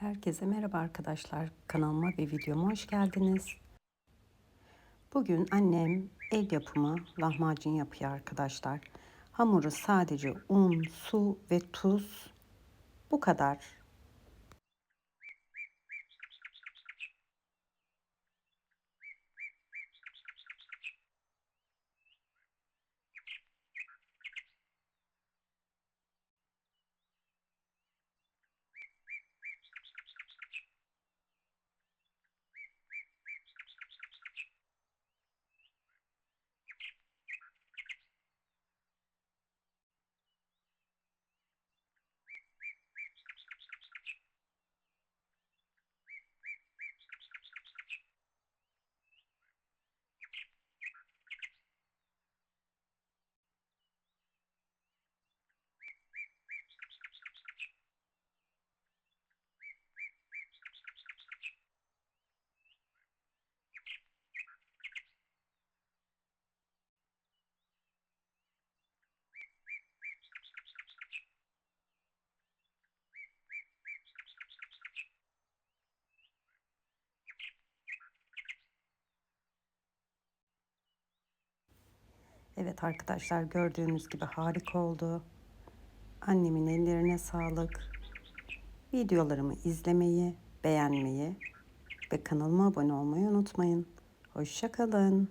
Herkese merhaba arkadaşlar. Kanalıma ve videoma hoş geldiniz. Bugün annem el yapımı lahmacun yapıyor arkadaşlar. Hamuru sadece un, su ve tuz. Bu kadar. Evet arkadaşlar gördüğünüz gibi harika oldu. Annemin ellerine sağlık. Videolarımı izlemeyi, beğenmeyi ve kanalıma abone olmayı unutmayın. Hoşçakalın.